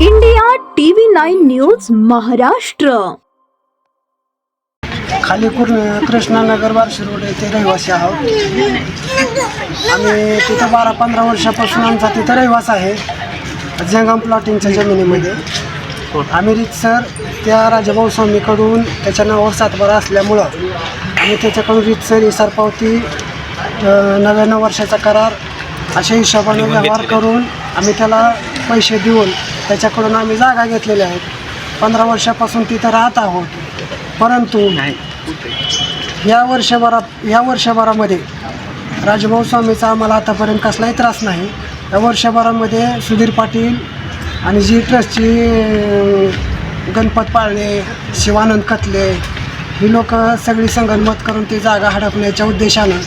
India TV nine news Maharashtra. खाली कृ- Krishnanagar Barshi road येथे रहिवासी आहोत. आम्ही तिथं बारा पंधरा वर्षापासून आमचा तिथं रहिवास आहे. जंगम प्लॉटिंगच्या जमिनीमध्ये. आम्ही सर त्या राजाभाऊ स्वामीकडून त्याच्या नावावर सातबारा असल्यामुळं आम्ही त्याच्याकडून रीतसर इसार पावती नव्याण्णव वर्षाचा करार अशा हिशोबाने व्यवहार करून आम्ही त्याला पैसे देऊन त्याच्याकडून आम्ही जागा घेतलेल्या आहेत. पंधरा वर्षापासून तिथं राहत आहोत. परंतु या वर्षभरात या वर्षभरामध्ये राजभाऊ स्वामीचा आम्हाला आतापर्यंत कसलाही त्रास नाही. या वर्षभरामध्ये सुधीर पाटील आणि जी ट्रस्टची गणपत पाळणे शिवानंद कतले ही लोक सगळी संगनमत करून ती जागा हडपण्याच्या उद्देशानं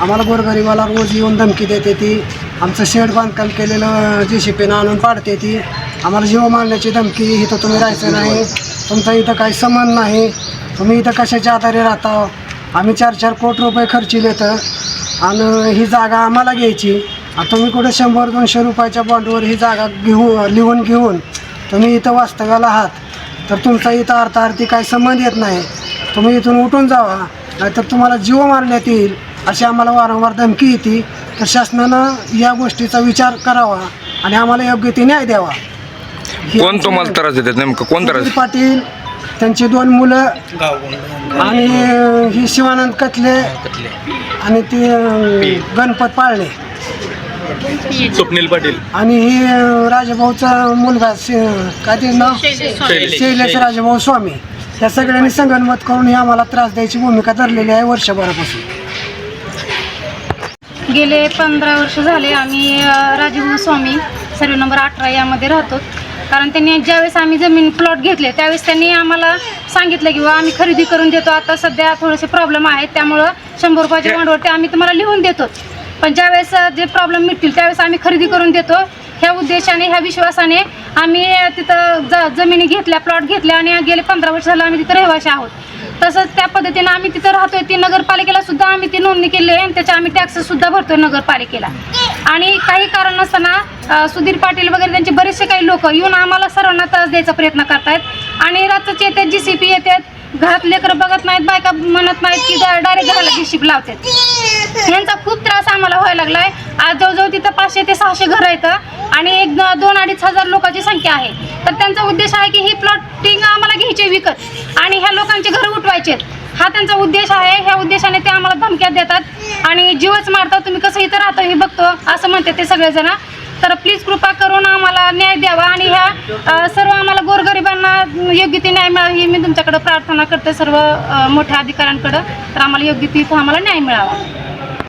आम्हाला गोरगरिबाला रोज येऊन धमकी देते ती. आमचं शेड बांधकाम केलेलं जे सी पीनं आणून पाडते ती. आम्हाला जीव मारण्याची धमकी इथं तुम्ही राहायचं नाही. तुमचा इथं काही समन नाही. तुम्ही इथं कशाच्या आधारे राहता? आम्ही चार चार कोटी रुपये खर्चिले तर आणि ही जागा आम्हाला घ्यायची. आणि तुम्ही कुठे शंभर दोनशे रुपयाच्या बॉन्डवर ही जागा घेऊ लिहून घेऊन तुम्ही इथं वास्तव्याला आहात. तर तुमचा इथं अर्थार्थी काही संबंध येत नाही. तुम्ही इथून उठून जावा नाहीतर तुम्हाला जीव मारण्यात येईल अशी आम्हाला वारंवार धमकी येते. तर शासनानं या गोष्टीचा विचार करावा आणि आम्हाला योग्य ते न्याय द्यावा. कोण तुम्हाला त्रास देतात? नेमकं कोण त्रास? पाटील त्यांची दोन मुलं आणि ही शिवानंद कतले आणि ती गणपत पाळणे. स्वप्नील पाटील. आणि ही राजाभाऊचा मुलगा शे- काय ते नाव? शैलेश राजाभाऊ स्वामी. या सगळ्यांनी संगणमत करून ही आम्हाला त्रास द्यायची भूमिका धरलेली आहे वर्षभरापासून. गेले पंधरा वर्ष झाले आम्ही राजीव स्वामी सर्व नंबर अठरा यामध्ये राहतो. कारण त्यांनी ज्यावेळेस आम्ही जमीन प्लॉट घेतले त्यावेळेस त्यांनी आम्हाला सांगितलं की आम्ही खरेदी करून देतो. आता सध्या थोडेसे प्रॉब्लेम आहेत त्यामुळं शंभर रुपयाच्या भांडवल आम्ही तुम्हाला लिहून देतो. पण ज्यावेळेस जे प्रॉब्लेम मिटतील त्यावेळेस आम्ही खरेदी करून देतो. ह्या उद्देशाने ह्या विश्वासाने आम्ही तिथं ज जमिनी घेतल्या प्लॉट घेतल्या आणि गेले पंधरा वर्ष झालं आम्ही तिथं रहिवाशी आहोत. तसंच त्या पद्धतीने आम्ही तिथं राहतोय. ती नगरपालिकेला सुद्धा आम्ही ती नोंदणी केली आहे आणि त्याच्या आम्ही टॅक्ससुद्धा भरतोय नगरपालिकेला. आणि काही कारण नसताना सुधीर पाटील वगैरे त्यांचे बरेचसे काही लोक येऊन आम्हाला सर्वांना त्रास द्यायचा प्रयत्न करतायत. आणि रात्रचे येतात जी सी पी येतात. घरात लेकरं बघत नाहीत बायका म्हणत नाहीत की डायरेक्ट घराला जी सी पी लावतात. यांचा खूप त्रास आम्हाला व्हायला लागलाय. आज जवळजवळ तिथं पाचशे ते सहाशे घरं आहेत आणि एक द- दोन अडीच हजार लोकांची संख्या आहे. तर त्यांचा उद्देश आहे की ही प्लॉटिंग आम्हाला घ्यायचे विकत. आणि ह्या लोकांचे घरं उठवायचे हा त्यांचा उद्देश आहे. ह्या उद्देशाने ते आम्हाला धमक्या देतात. आणि जीवच मारतात. तुम्ही कसं इथं राहतो हे बघतो असं म्हणते ते सगळेजण. तर प्लीज कृपा करून आम्हाला न्याय द्यावा. आणि ह्या सर्व आम्हाला गोरगरिबांना योग्य ते न्याय मिळावा ही मी तुमच्याकडे प्रार्थना करते सर्व मोठ्या अधिकाऱ्यांकडं. तर आम्हाला योग्य ती आम्हाला न्याय मिळावा.